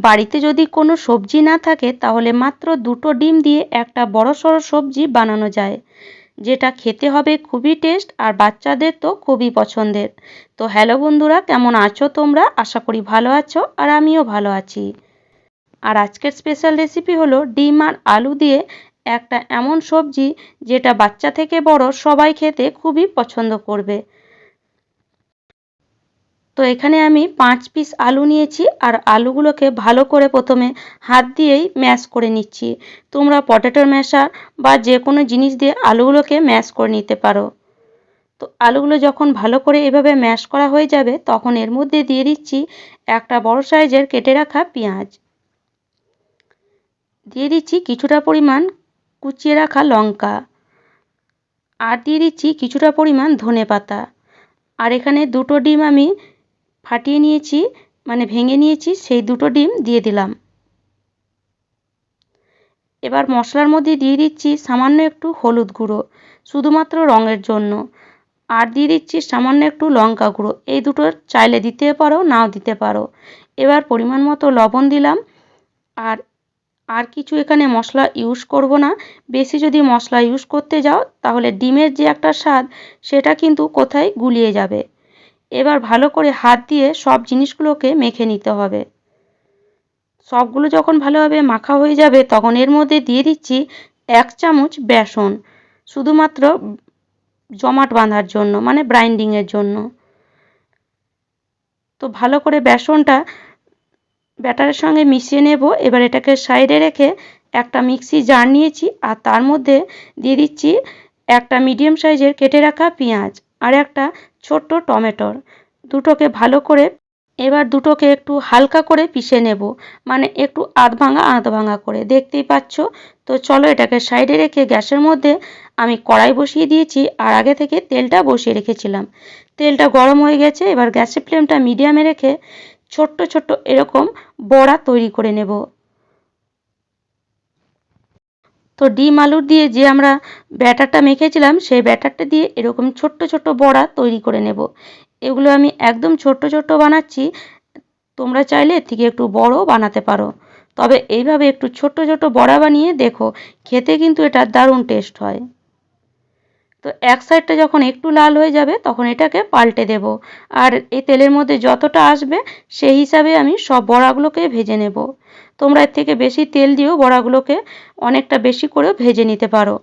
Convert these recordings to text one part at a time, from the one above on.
বাড়িতে যদি কোনো সবজি না থাকে, তাহলে মাত্র দুটো ডিম দিয়ে একটা বড় সড়ো সবজি বানানো যায়। যেটা খেতে হবে খুবই টেস্ট আর বাচ্চাদের তো খুবই পছন্দের। তো হ্যালো বন্ধুরা, কেমন আছো তোমরা? আশা করি ভালো আছো আর আমিও ভালো আছি। আর আজকের স্পেশাল রেসিপি হলো ডিম আর আলু দিয়ে একটা এমন সবজি যেটা বাচ্চা থেকে বড় সবাই খেতে খুবই পছন্দ করবে। তো এখানে আমি পাঁচ পিস আলু নিয়েছি, আর আলুগুলোকে ভালো করে প্রথমে হাত দিয়েই ম্যাশ করে নিচ্ছি। তোমরা পটেটোর ম্যাশার বা যে কোনো জিনিস দিয়ে আলুগুলোকে ম্যাশ করে নিতে পারো। তো আলুগুলো যখন ভালো করে এভাবে ম্যাশ করা হয়ে যাবে, তখন এর মধ্যে দিয়ে দিচ্ছি একটা বড় সাইজের কেটে রাখা পেঁয়াজ। দিয়ে দিচ্ছি কিছুটা পরিমাণ কুচিয়ে রাখা লঙ্কা। আর দিয়ে দিচ্ছি কিছুটা পরিমাণ ধনে পাতা আর এখানে দুটো ডিম আমি ফাটিয়ে নিয়েছি মানে ভেঙে নিয়েছি, সেই দুটো ডিম দিয়ে দিলাম। এবার মশলার মধ্যে দিয়ে দিচ্ছি সামান্য একটু হলুদ গুঁড়ো, শুধুমাত্র রঙের জন্য। আর দিয়ে দিচ্ছি সামান্য একটু লঙ্কা গুঁড়ো, এই দুটো চাইলে দিতে পারো, নাও দিতে পারো। এবার পরিমাণ মতো লবণ দিলাম। আর আর কিছু এখানে মশলা ইউজ করব না। বেশি যদি মশলা ইউজ করতে যাও, তাহলে ডিমের যে একটা স্বাদ, সেটা কিন্তু কোথায় গুলিয়ে যাবে। এবার ভালো করে হাত দিয়ে সব জিনিসগুলোকে মেখে নিতে হবে। সবগুলো যখন ভালোভাবে মাখা হয়ে যাবে, তখন এর মধ্যে দিয়ে দিচ্ছি এক চামচ বেসন, শুধুমাত্র জমাট বাঁধার জন্য মানে ব্রাইন্ডিংয়ের জন্য। তো ভালো করে বেসনটা ব্যাটারের সঙ্গে মিশিয়ে নেব। এবার এটাকে সাইডে রেখে একটা মিক্সি জার নিয়েছি, আর তার মধ্যে দিয়ে দিচ্ছি একটা মিডিয়াম সাইজের কেটে রাখা পেঁয়াজ। আর একটা ছোট্ট টমেটোর। দুটোকে ভালো করে এবার দুটোকে একটু হালকা করে পিষে নেব। মানে একটু আধ ভাঙা আধ ভাঙা করে। দেখতেই পাচ্ছ? তো চলো এটাকে সাইডে রেখে গ্যাসের মধ্যে আমি কড়াই বসিয়ে দিয়েছি আর আগে থেকে তেলটা বসিয়ে রেখেছিলাম। তেলটা গরম হয়ে গেছে। এবার গ্যাসের ফ্লেমটা মিডিয়ামে রেখে ছোট্ট ছোট্ট এরকম বড়া তৈরি করে নেব। তো ডিম আলুর দিয়ে যে আমরা ব্যাটারটা মেখেছিলাম, সেই ব্যাটারটা দিয়ে এরকম ছোট্ট ছোট্ট বড়া তৈরি করে নেব। এগুলো আমি একদম ছোট্ট ছোট্ট বানাচ্ছি। তোমরা চাইলে এর থেকে একটু বড় বানাতে পারো। তবে এইভাবে একটু ছোট্ট ছোট্ট বড়া বানিয়ে দেখো, খেতে কিন্তু এটা দারুণ টেস্ট হয়। তো এক সাইডটা যখন একটু লাল হয়ে যাবে, তখন এটাকে পাল্টে দেব। আর এই তেলের মধ্যে যতটা আসবে, সেই হিসাবে আমি সব বড়াগুলোকে ভেজে নেব। তোমরা এর থেকে বেশি তেল দিয়েও বড়াগুলোকে অনেকটা বেশি করেও ভেজে নিতে পারো।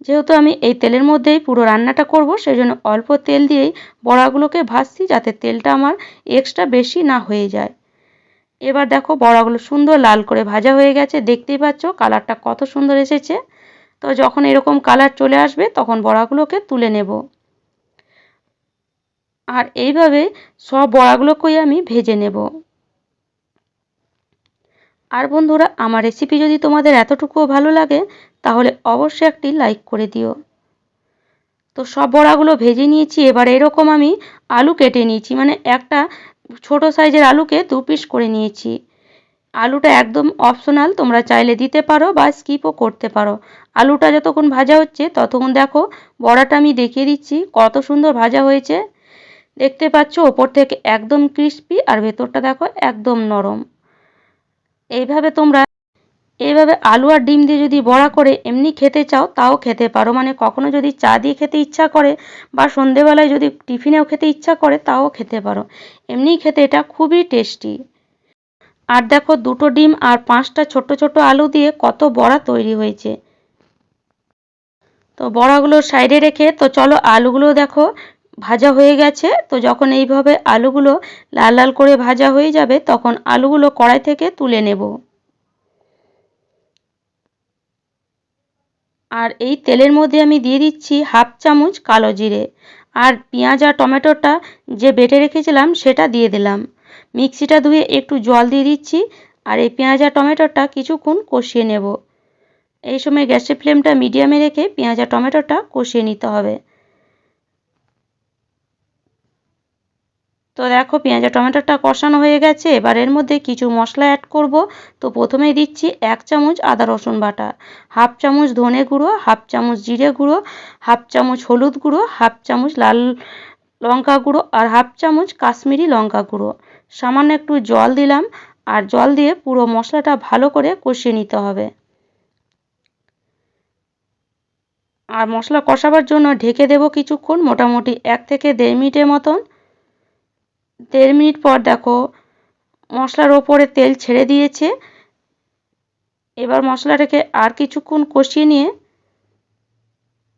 যেহেতু আমি এই তেলের মধ্যেই পুরো রান্নাটা করব সেই জন্য অল্প তেল দিয়েই বড়াগুলোকে ভাজছি, যাতে তেলটা আমার এক্সট্রা বেশি না হয়ে যায়। এবার দেখো বড়াগুলো সুন্দর লাল করে ভাজা হয়ে গেছে। দেখতেই পাচ্ছ কালারটা কত সুন্দর এসেছে। তো যখন এরকম কালার চলে আসবে, তখন বড়াগুলোকে তুলে নেব। আর এইভাবে সব বড়াগুলোকেই আমি ভেজে নেব। আর বন্ধুরা, আমার রেসিপি যদি তোমাদের এতটুকুও ভালো লাগে, তাহলে অবশ্যই একটি লাইক করে দিও। তো সব বড়াগুলো ভেজে নিয়েছি, এবার এরকম আমি আলু কেটে নিয়েছি মানে একটা ছোট সাইজের আলুকে দু পিস করে নিয়েছি। আলুটা একদম অপশনাল তোমরা চাইলে দিতে পারো বা স্কিপও করতে পারো। আলুটা যতক্ষণ ভাজা হচ্ছে, ততক্ষণ দেখো বড়াটা আমি দেখিয়ে দিচ্ছি, কত সুন্দর ভাজা হয়েছে। দেখতে পাচ্ছ ওপর থেকে একদম ক্রিস্পি আর ভেতরটা দেখো একদম নরম। এইভাবে তোমরা, এইভাবে আলু আর ডিম দিয়ে যদি বড়া করে এমনি খেতে চাও, তাও খেতে পারো। মানে কখনো যদি চা দিয়ে খেতে ইচ্ছা করে বা সন্ধেবেলায় যদি টিফিনেও খেতে ইচ্ছা করে, তাও খেতে পারো। এমনিই খেতে এটা খুবই টেস্টি আর দেখো দুটো ডিম আর পাঁচটা ছোট ছোট আলু দিয়ে কত বড়া তৈরি হয়েছে। তো বড়াগুলো সাইডে রেখে, তো চলো আলুগুলো দেখো ভাজা হয়ে গেছে। তো যখন এইভাবে আলুগুলো লাল লাল করে ভাজা হয়ে যাবে, তখন আলুগুলো কড়াই থেকে তুলে নেব। আর এই তেলের মধ্যে আমি দিয়ে দিচ্ছি হাফ চামচ কালো জিরে। আর পেঁয়াজ আর টমেটোটা যে বেটে রেখেছিলাম, সেটা দিয়ে দিলাম। মিক্সিটা ধুয়ে একটু জল দিয়ে দিচ্ছি আর এই পেঁয়াজ আর টমেটোটা কিছুক্ষণ কষিয়ে নেব। এই সময় গ্যাসের ফ্লেমটা মিডিয়ামে রেখে পেঁয়াজ আর টমেটোটা কষিয়ে নিতে হবে। তো দেখো পেঁয়াজ আর টমেটোটা কষানো হয়ে গেছে। এবার এর মধ্যে কিছু মশলা অ্যাড করব। তো প্রথমেই দিচ্ছি এক চামচ আদা রসুন বাটা, হাফ চামচ ধনে গুঁড়ো, হাফ চামচ জিরে গুঁড়ো, হাফ চামচ হলুদ গুঁড়ো, হাফ চামচ লাল লঙ্কা গুঁড়ো আর হাফ চামচ কাশ্মীরি লঙ্কা গুঁড়ো। সামান্য একটু জল দিলাম আর জল দিয়ে পুরো মশলাটা ভালো করে কষিয়ে নিতে হবে। আর মশলা কষাবার জন্য ঢেকে দেব কিছুক্ষণ, মোটামুটি এক থেকে দেড় মিনিটের মতন। দেড় মিনিট পর দেখো মশলার ওপরে তেল ছেড়ে দিয়েছে। এবার মশলাটাকে আর কিছুক্ষণ কষিয়ে নিয়ে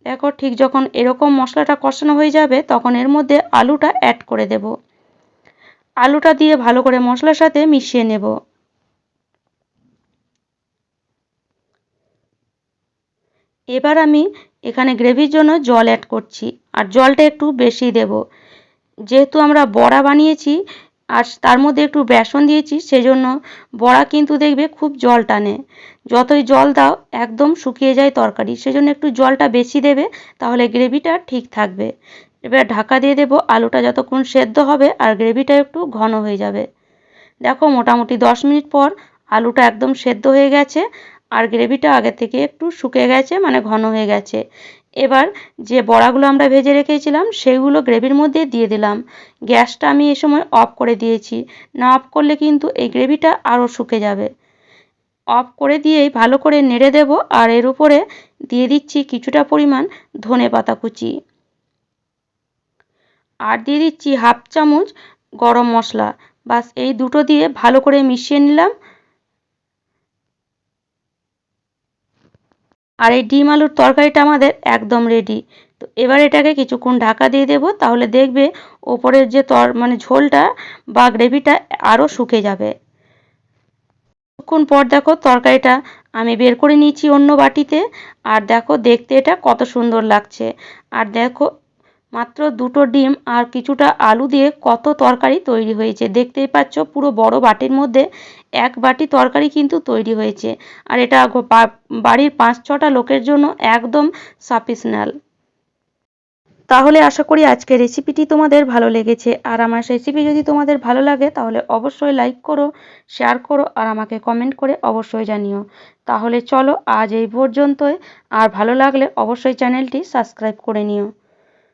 দেখো ঠিক যখন এরকম মশলাটা কষানো হয়ে যাবে তখন এর মধ্যে আলুটা অ্যাড করে দেব। আলুটা দিয়ে ভালো করে মশলার সাথে মিশিয়ে নেব। এবার আমি এখানে গ্রেভির জন্য জল অ্যাড করছি, আর জলটা একটু বেশি দেব। যেহেতু আমরা বড়া বানিয়েছি, আর তার মধ্যে একটু বেসন দিয়েছি, সেজন্য বড়া কিন্তু দেখবে খুব জল টানে। যতই জল দাও, একদম শুকিয়ে যায় তরকারি, সেজন্য একটু জলটা বেশি দেবে, তাহলে গ্রেভিটা ঠিক থাকবে। এবার ঢাকা দিয়ে দেবো আলুটা যতক্ষণ সেদ্ধ হবে আর গ্রেভিটা একটু ঘন হয়ে যাবে। দেখো মোটামুটি দশ মিনিট পর আলুটা একদম সেদ্ধ হয়ে গেছে আর গ্রেভিটা আগে থেকে একটু শুকে গেছে মানে ঘন হয়ে গেছে। এবার যে বড়াগুলো আমরা ভেজে রেখেছিলাম সেগুলো গ্রেভির মধ্যে দিয়ে দিলাম। গ্যাসটা আমি এ সময় অফ করে দিয়েছি। না অফ করলে কিন্তু এই গ্রেভিটা আরও শুকে যাবে। অফ করে দিয়েই ভালো করে নেড়ে দেব আর এর উপরে দিয়ে দিচ্ছি কিছুটা পরিমাণ ধনে পাতা কুচি। আর দিয়ে দিচ্ছি হাফ চামচ গরম মশলা। বাস এই দুটো দিয়ে ভালো করে মিশিয়ে নিলাম। আর এই ডিম আলুর তরকারিটা আমাদের একদম রেডি তো এবার এটাকে কিছুক্ষণ ঢাকা দিয়ে দেবো, তাহলে দেখবে ওপরের যে তর মানে ঝোলটা বা গ্রেভিটা আরও শুকে যাবে। কিছুক্ষণ পর দেখো তরকারিটা আমি বের করে নিয়েছি অন্য বাটিতে। আর দেখো দেখতে এটা কত সুন্দর লাগছে। আর দেখো মাত্র দুটো ডিম আর কিছুটা আলু দিয়ে কত তরকারি তৈরি হয়েছে। দেখতেই পাচ্ছ, পুরো বড় বাটির মধ্যে এক বাটি তরকারি কিন্তু তৈরি হয়েছে। আর এটা বাড়ির পাঁচ ছটা লোকের জন্য একদম সাফিসিয়েন্ট তাহলে আশা করি আজকের রেসিপিটি তোমাদের ভালো লেগেছে। আর আমার রেসিপি যদি তোমাদের ভালো লাগে, তাহলে অবশ্যই লাইক করো, শেয়ার করো আর আমাকে কমেন্ট করে অবশ্যই জানিও। তাহলে চলো আজ এই পর্যন্তই। আর ভালো লাগলে অবশ্যই চ্যানেলটি সাবস্ক্রাইব করে নিও।